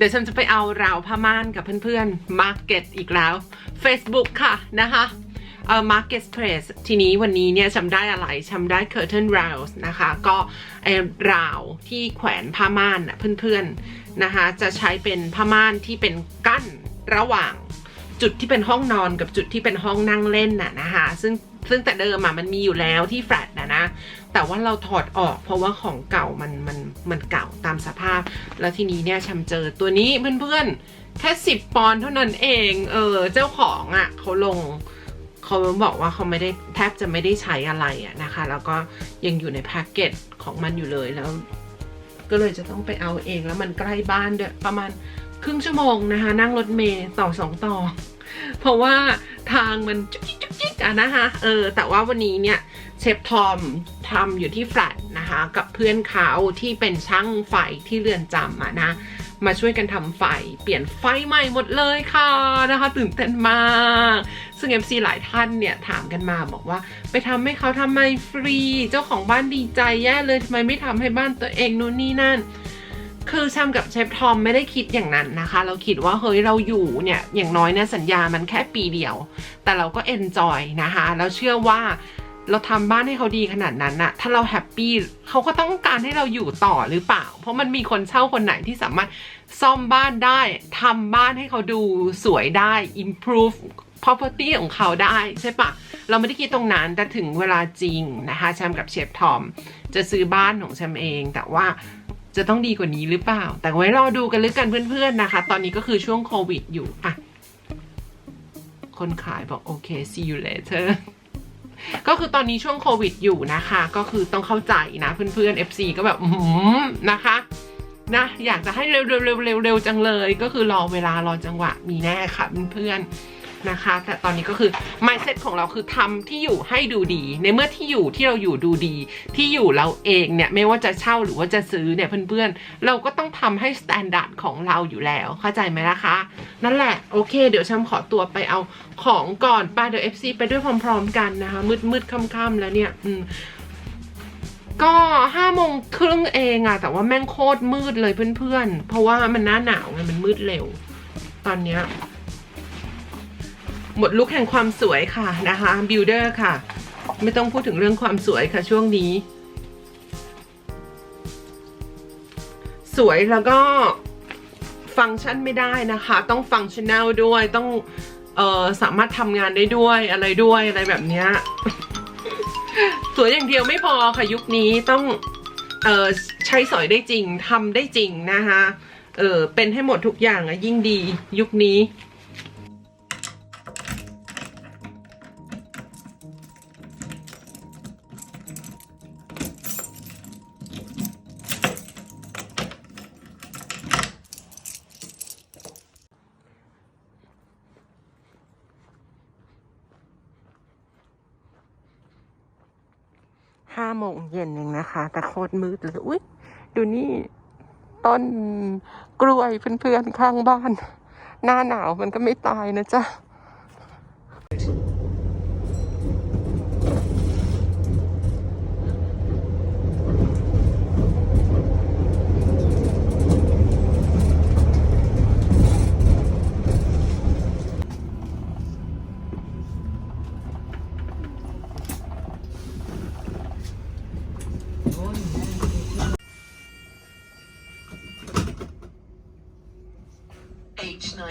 เดี๋ยวฉันจะไปเอาราวผ้าม่านกับเพื่อนๆ Market อีกแล้ว Facebook ค่ะนะคะเอ่อ Market Place ทีนี้วันนี้เนี่ยฉันได้อะไรฉันได้ Curtain Rails นะคะ ก็ไอ้ราวที่แขวนผ้าม่านน่ะเพื่อนๆนะคะ จะใช้เป็นผ้าม่านที่เป็นกั้นระหว่างจุดที่เป็นห้องนอนกับจุดที่เป็นห้องนั่งเล่นน่ะนะคะ ซึ่ง ซึ่งแต่เดิมอะมันมีอยู่แล้วที่แฟลตนะนะ แต่ว่าเราถอดออก เพราะว่าของเก่ามันมันมันเก่าตามสภาพ แล้วทีนี้เนี่ยชำเจอตัวนี้เพื่อนๆ แค่สิบปอนด์เท่านั้นเอง เออ เจ้าของอะเขาลงเขาบอกว่าเขาไม่ได้แทบจะไม่ได้ใช้อะไรอะนะคะ แล้วก็ยังอยู่ในแพ็กเกจของมันอยู่เลยแล้ว ก็เลยจะต้องไปเอาเองแล้วมันใกล้บ้านด้วยประมาณครึ่งชั่วโมงนะคะ นั่งรถเมล์ต่อสองต่อ เพราะว่าทางมันจุกจิกจุกจิกอะนะคะเออแต่ว่าวันนี้เนี่ยเชฟทอมทำอยู่ที่แฟลตนะคะ กับเพื่อนเขาที่เป็นช่างไฟที่เรือนจำอะนะมาช่วยกันทำไฟ เปลี่ยนไฟใหม่หมดเลยค่ะนะคะ ตื่นเต้นมาก ซึ่ง MC หลายท่านเนี่ย ถามกันมาบอกว่า ไปทำให้เขาทำไมฟรี เจ้าของบ้านดีใจแย่เลยทำไมไม่ทำให้บ้านตัวเองนู่นนี่นั่น คือชำกับเชฟทอมไม่ได้คิดอย่างนั้นนะคะ เราคิดว่าเฮ้ยเราอยู่เนี่ยอย่างน้อยเนี่ยสัญญามันแค่ปีเดียว แต่เราก็เอนจอยนะคะแล้วเชื่อว่าเราทำบ้านให้เขาดีขนาดนั้นน่ะถ้าเราแฮปปี้เขาก็ต้องการให้เราอยู่ต่อหรือเปล่า เพราะมันมีคนเช่าคนไหนที่สามารถซ่อมบ้านได้ทำบ้านให้เขาดูสวยได้ improve property ของเขาได้ใช่ปะเราไม่ได้คิดตรงนั้นแต่ถึงเวลาจริงนะคะแชมกับเชฟทอมจะซื้อบ้านของแชมเองแต่ว่า จะต้องดีกว่านี้หรือเปล่า แต่ไว้รอดูกันลึกกันเพื่อนๆนะคะ ตอนนี้ก็คือช่วงโควิดอยู่อะคนขายบอกโอเค see you later ก็คือตอนนี้ช่วงโควิดอยู่นะคะ ก็คือต้องเข้าใจนะเพื่อนๆ FC ก็แบบอืมนะคะนะอยากจะให้เร็วๆเร็วๆเร็วๆจังเลย ก็คือรอเวลารอจังหวะมีแน่ค่ะเพื่อนๆ นะคะ แต่ตอนนี้ก็คือ mindset ของเราคือทำที่อยู่ให้ดูดี ในเมื่อที่อยู่ที่เราอยู่ดูดี ที่อยู่เราเองเนี่ยไม่ว่าจะเช่าหรือว่าจะซื้อเนี่ยเพื่อนๆ เราก็ต้องทำให้สแตนดาร์ดของเราอยู่แล้วเข้าใจไหมล่ะคะ นั่นแหละโอเค เดี๋ยวฉันขอตัวไปเอาของก่อนไปเดี๋ยว FC ไปด้วยพร้อมๆกันนะคะ มืดๆค่ำๆแล้วเนี่ยอืมก็ห้าโมงครึ่งเองอะแต่ว่าแม่งโคตรมืดเลยเพื่อนๆ เพราะว่ามันหน้าหนาวไงมันมืดเร็ว ตอนเนี้ย หมดลุกแห่งความสวยค่ะนะคะบิลเดอร์ค่ะ ไม่ต้องพูดถึงเรื่องความสวยค่ะช่วงนี้ สวยแล้วก็ฟังก์ชันไม่ได้นะคะ ต้องฟังชั่นแนลด้วยต้องเออสามารถทำงานได้ด้วยอะไรด้วยอะไรแบบเนี้ยสวยอย่างเดียวไม่พอค่ะยุคนี้ต้องเออใช้สอยได้จริงทำได้จริงนะคะเออเป็นให้หมดทุกอย่างอะยิ่งดียุคนี้ ห้าโมงเย็นเองนะคะ แต่โคตรมืดเลยอุ้ยดูนี่ต้นกล้วยเพื่อนๆข้างบ้าน หน้าหนาวมันก็ไม่ตายนะจ๊ะ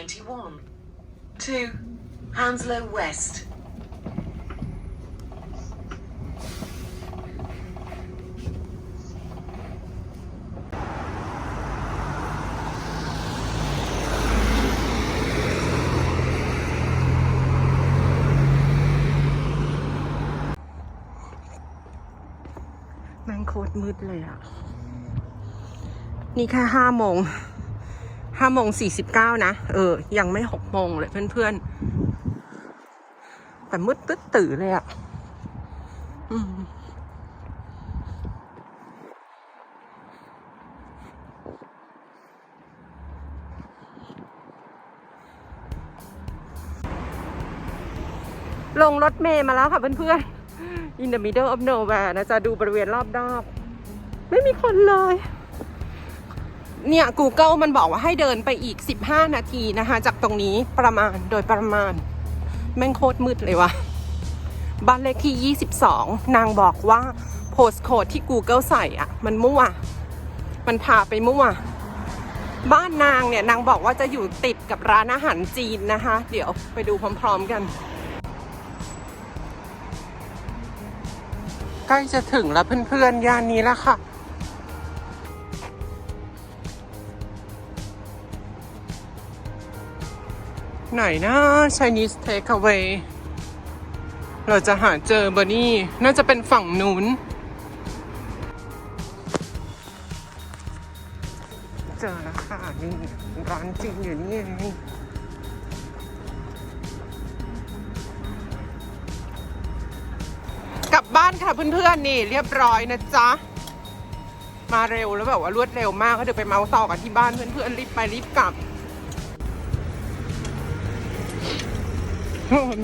H91 to Hounslow West. แม่งโคตรมืดเลยอะ นี่แค่ห้าโมง ห้าโมงสี่สิบเก้านะ เออ ยังไม่หกโมงเลยเพื่อนๆ แต่มืดตึ๊ดตื่อเลยอะอืมลงรถเมย์มาแล้วค่ะเพื่อนๆ in the middle of nowhere นะจะดูบริเวณรอบๆไม่มีคนเลย เนี่ย Google มันบอกว่าให้เดินไปอีก 15 นาทีนะคะ จากตรงนี้ประมาณโดยประมาณ แม่งโคตรมืดเลยวะบ้านเลขที่ 22 นางบอกว่าโพสโคดที่ Google ใส่อะมันมั่ว มันพาไปมั่ว บ้านนางเนี่ย นางบอกว่าจะอยู่ติดกับร้านอาหารจีนนะคะ เดี๋ยวไปดูพร้อมๆกัน ใกล้จะถึงแล้วเพื่อนๆย่านนี้แล้วค่ะ ไหนนะ Chinese Takeaway เราจะหาเจอเบอร์นี่ น่าจะเป็นฝั่งนู้น เจอแล้วค่ะนี่ ร้านจริงอยู่นี่เองกลับบ้านค่ะเพื่อนๆ นี่เรียบร้อยนะจ๊ะ มาเร็วแล้วแบบว่ารวดเร็วมากก็เดี๋ยวไปเมาส์ต่อกันที่บ้านเพื่อนๆ รีบไปรีบกลับ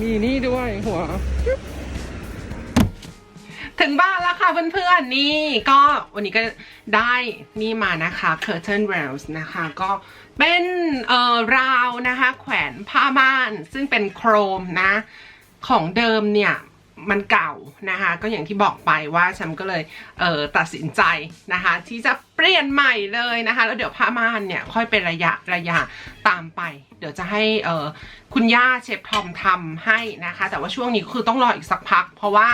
มีนี่ด้วยหัว ถึงบ้านแล้วค่ะเพื่อนๆ นี่ก็วันนี้ก็ได้นี่มานะคะ curtain rails นะคะ ก็เป็นเอ่อราวนะคะ แขวนผ้าม่าน ซึ่งเป็นโครมนะ ของเดิมเนี่ย มันเก่านะคะ ก็อย่างที่บอกไปว่าฉันก็เลยเตัดสินใจนะคะ ที่จะเปลี่ยนใหม่เลยนะคะ แล้วเดี๋ยวผ้าม่านเนี่ยค่อยเป็นระยะระยะตามไป เดี๋ยวจะให้คุณย่าเชฟทอมทำให้นะคะ แต่ว่าช่วงนี้คือต้องรออีกสักพัก เพราะว่า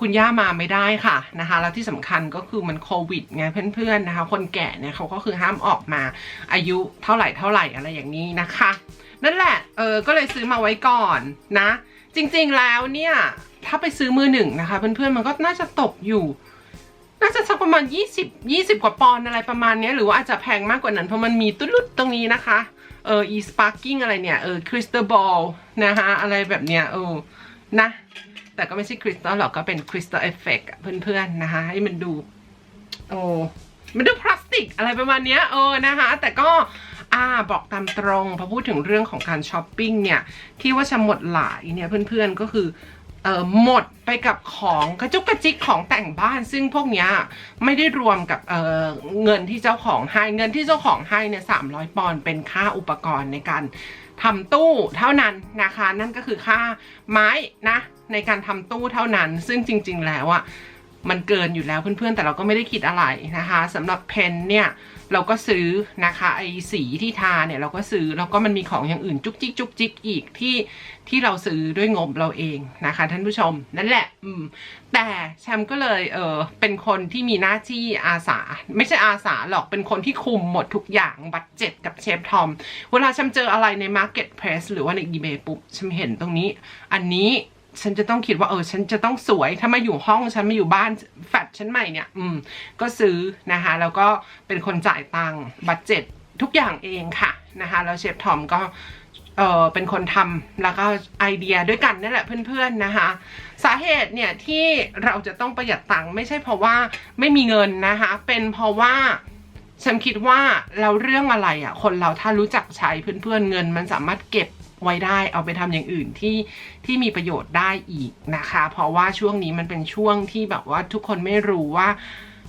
คุณย่ามาไม่ได้ค่ะนะคะ แล้วที่สำคัญก็คือมันโควิดไงเพื่อนๆนะคะ คนแก่เนี่ยเขาก็คือห้ามออกมาอายุเท่าไหร่เท่าไหร่อะไรอย่างนี้นะคะ นั่นแหละเออก็เลยซื้อมาไว้ก่อนนะ จริงๆแล้วเนี่ย ถ้าไปซื้อมือหนึ่งนะคะ เพื่อนๆมันก็น่าจะตกอยู่ น่าจะสักประมาณ 20 20 กว่าปอนด์อะไรประมาณนี้หรือว่าอาจจะแพงมากกว่านั้น เพราะมันมีตุ้ลุดตรงนี้นะคะเออ e sparking อะไรเนี่ยเออ crystal ball นะคะอะไรแบบเนี้ยเออนะ แต่ก็ไม่ใช่คริสตัลหรอกก็เป็นคริสตัลเอฟเฟกเพื่อนๆนะคะ ให้มันดู โอ้มันดูพลาสติกอะไรประมาณเนี้ยเออนะคะ แต่ก็ อ่าบอกตามตรงพอพูดถึงเรื่องของการช้อปปิ้งเนี่ย ที่ว่าจะหมดหลายเนี่ยเพื่อนๆก็คือเออหมดไปกับของกระจุกกระจิกของแต่งบ้าน ซึ่งพวกเนี้ยไม่ได้รวมกับเออเงินที่เจ้าของให้เงินที่เจ้าของให้เนี่ยสามร้อยปอนด์เป็นค่าอุปกรณ์ในการทำตู้เท่านั้นนะคะ นั่นก็คือค่าไม้นะในการทำตู้เท่านั้น ซึ่งจริง ๆ แล้วอะมันเกินอยู่แล้วเพื่อนๆ แต่เราก็ไม่ได้คิดอะไรนะคะสำหรับเพนเนี่ย เราก็ซื้อนะคะไอสีที่ทาเนี่ยเราก็ซื้อแล้วก็มันมีของอย่างอื่นจุกจิกจุกจิกอีกที่ที่เราซื้อด้วยงบเราเองนะคะ ท่านผู้ชมนั่นแหละอืมแต่แชมป์ก็เลยเออเป็นคนที่มีหน้าที่อาสา ไม่ใช่อาสาหรอกเป็นคนที่คุมหมดทุกอย่างบัตเจ็ตกับเชฟทอม เวลาแชมป์เจออะไรใน Marketplace หรือว่าใน eBay ปุ๊บแชมป์เห็นตรงนี้ อันนี้ ฉันจะต้องคิดว่าเออฉันจะต้องสวย ถ้ามาอยู่ห้องฉันมาอยู่บ้านแฟดฉันใหม่เนี่ย อืม ก็ซื้อนะคะ แล้วก็เป็นคนจ่ายตังค์บัตเจ็ตทุกอย่างเองค่ะนะคะ แล้วเชฟทอมก็เออเป็นคนทำแล้วก็ไอเดียด้วยกันนั่นแหละเพื่อนๆนะคะ สาเหตุเนี่ยที่เราจะต้องประหยัดตังค์ไม่ใช่เพราะว่าไม่มีเงินนะคะ เป็นเพราะว่าฉันคิดว่าเราเรื่องอะไรอะ่ะ คนเราถ้ารู้จักใช้เพื่อนๆเงิน มันสามารถเก็บ ไว้ได้เอาไปทำอย่างอื่นที่ที่มีประโยชน์ได้อีกนะคะ เพราะว่าช่วงนี้มันเป็นช่วงที่แบบว่าทุกคนไม่รู้ว่า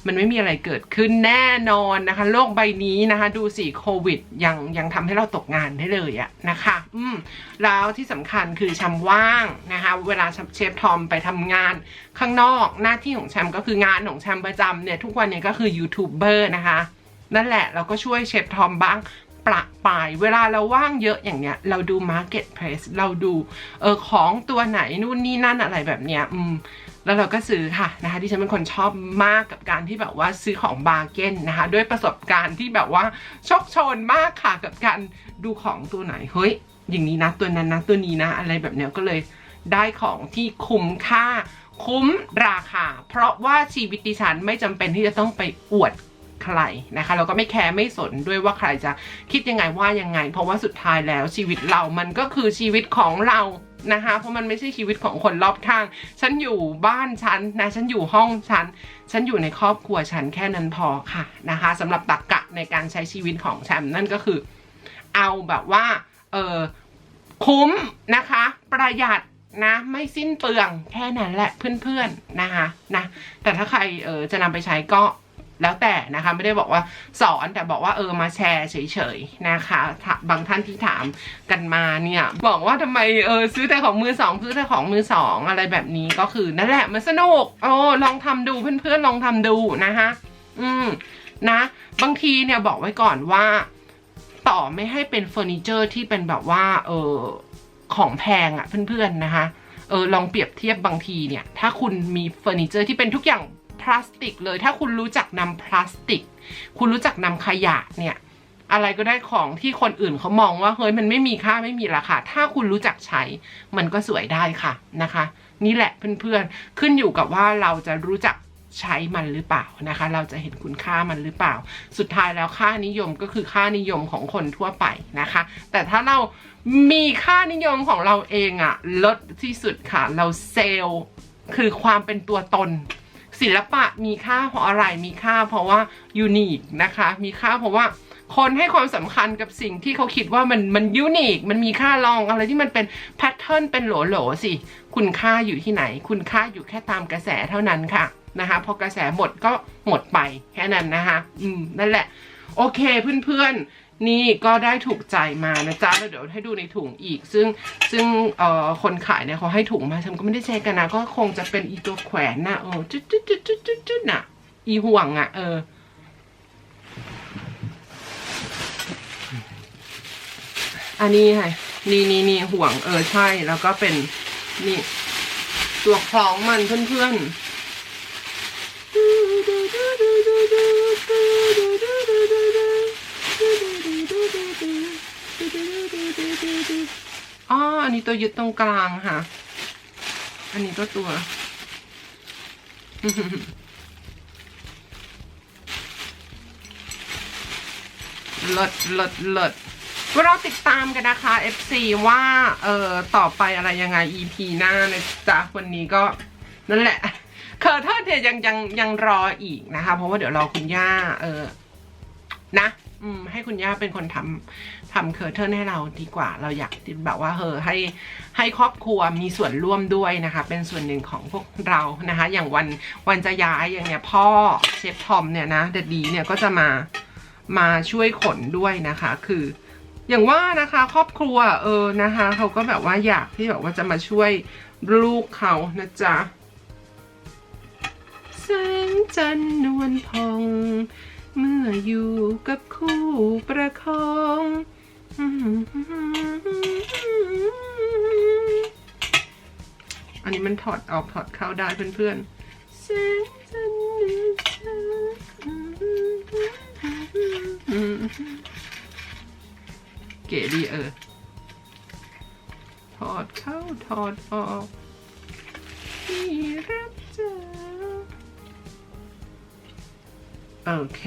มันไม่มีอะไรเกิดขึ้นแน่นอนนะคะ โลกใบนี้นะคะ ดูสิโควิดยังยังทำให้เราตกงานได้เลยอะนะคะ อืมแล้วที่สำคัญคือแชมว่างนะคะ เวลาเชฟทอมไปทำงานข้างนอกหน้าที่ของแชมก็คืองานของแชมประจำเนี่ย ทุกวันเนี่ยก็คือยูทูบเบอร์นะคะ นั่นแหละเราก็ช่วยเชฟทอมบ้าง ประปาย เวลาเราว่างเยอะอย่างเนี้ย เราดู Marketplace เราดูเออของตัวไหนนู่นนี่นั่นอะไรแบบเนี้ยอืมแล้วเราก็ซื้อค่ะนะคะที่ฉันเป็นคนชอบมากกับการที่แบบว่าซื้อของบาร์เก้นนะคะด้วยประสบการณ์ที่แบบว่าโชคชนมากค่ะกับการดูของตัวไหนเฮ้ยอย่างนี้นะตัวนั้นนะตัวนี้นะอะไรแบบเนี้ยก็เลยได้ของที่คุ้มค่า คุ้มราคา เพราะว่าชีวิตดิฉันไม่จำเป็นที่จะต้องไปอวด ใครนะคะ เราก็ไม่แคร์ไม่สนด้วยว่าใครจะคิดยังไงว่ายังไง เพราะว่าสุดท้ายแล้วชีวิตเรามันก็คือชีวิตของเรานะคะ เพราะมันไม่ใช่ชีวิตของคนรอบข้าง ฉันอยู่บ้านฉันนะ ฉันอยู่ห้องฉัน ฉันอยู่ในครอบครัวฉันแค่นั้นพอค่ะนะคะสำหรับตรกกะในการใช้ชีวิตของแชมนั่นก็คือ เอาแบบว่า เออคุ้มนะคะ ประหยัดนะไม่สิ้นเปลืองแค่นั้นแหละเพื่อนๆนะคะนะแต่ถ้าใครเออจะนำไปใช้ก็ แล้วแต่นะคะไม่ได้บอกว่าสอนแต่บอกว่าเออมาแชร์เฉยๆนะคะ บางท่านที่ถามกันมาเนี่ยบอกว่าทำไมเออซื้อแต่ของมือสองซื้อแต่ของมือสองอะไรแบบนี้ก็คือนั่นแหละมันสนุกโอ้ลองทำดูเพื่อนๆลองทำดูนะคะอืมนะ บางทีเนี่ยบอกไว้ก่อนว่า ต่อไม่ให้เป็นเฟอร์นิเจอร์ที่เป็นแบบว่าเออของแพงอะ่ะเพื่อนๆนะคะเออลองเปรียบเทียบบางทีเนี่ย ถ้าคุณมีเฟอร์นิเจอร์ที่เป็นทุกอย่าง พลาสติกเลย ถ้าคุณรู้จักนำพลาสติก คุณรู้จักนำขยะเนี่ยอะไรก็ได้ของที่คนอื่นเขามองว่าเฮ้ยมันไม่มีค่าไม่มีราคา ถ้าคุณรู้จักใช้ มันก็สวยได้ค่ะนะคะ นี่แหละเพื่อนๆ ขึ้นอยู่กับว่าเราจะรู้จักใช้มันหรือเปล่านะคะ เราจะเห็นคุณค่ามันหรือเปล่า สุดท้ายแล้วค่านิยมก็คือค่านิยมของคนทั่วไปนะคะ แต่ถ้าเรามีค่านิยมของเราเองอะลดที่สุดค่ะ เราเซลล์คือความเป็นตัวตน ศิลปะมีค่าเพราะอะไรมีค่า เพราะว่ายูนิคนะคะ มีค่าเพราะว่าคนให้ความสำคัญกับสิ่งที่เขาคิดว่ามันมันยูนิค มันมีค่าลองอะไรที่มันเป็นแพทเทิร์นเป็นโหลๆสิ คุณค่าอยู่ที่ไหน คุณค่าอยู่แค่ตามกระแสเท่านั้นค่ะนะคะพอกระแสหมดก็หมดไปแค่นั้นนะคะ อืมนั่นแหละ โอเคเพื่อนๆ นี่ก็ได้ถูกใจมานะจ๊ะแล้วเดี๋ยวให้ดูในถุงอีก ซึ่งซึ่งเอ่อคนขายเนี่ยเขาให้ถุงมาฉันก็ไม่ได้เช็คกันนะ ก็คงจะเป็นอีตัวแขวนนะเออจุดจุดจุดจุดจุดจุดน่ะ อีห่วงอะ เออ อันนี้ค่ะนี่นี่นี่ห่วงเออใช่ แล้วก็เป็นนี่ ตัวคล้องมันเพื่อนๆ อ๋อ อันนี้ตัวยึดตรงกลางค่ะ อันนี้ก็ตัว เลิศเลิศเลิศก็เราติดตามกันนะคะ FC ว่า เออต่อไปอะไรยังไง EP หน้านะจ๊ะ วันนี้ก็นั่นแหละเคอร์เทอร์เนี่ยยังยังยังรออีกนะคะ เพราะว่าเดี๋ยวรอคุณย่า เออ นะ อืมให้คุณย่าเป็นคนทำทำเคอร์เทอร์ให้เราดีกว่า เราอยากแบบว่าเออให้ให้ครอบครัวมีส่วนร่วมด้วยนะคะ เป็นส่วนหนึ่งของพวกเรานะคะ อย่างวันวันจะย้ายอย่างเนี้ยพ่อเชฟทอมเนี่ยนะเดดดีเนี่ยก็จะมามาช่วยขนด้วยนะคะ คือ อย่างว่านะคะ ครอบครัวเออนะคะเขาก็แบบว่าอยากที่แบบว่าจะมาช่วยลูกเขานะจ๊ะแสงจันนวลพอง เมื่ออยู่กับคู่ประคองอันนี้มันถอดออกถอดเข้าได้เพื่อนๆแสงจันทร์นวลพอเก๋ดีเออ ถอดเข้าถอดออกที่รักเจอ โอเค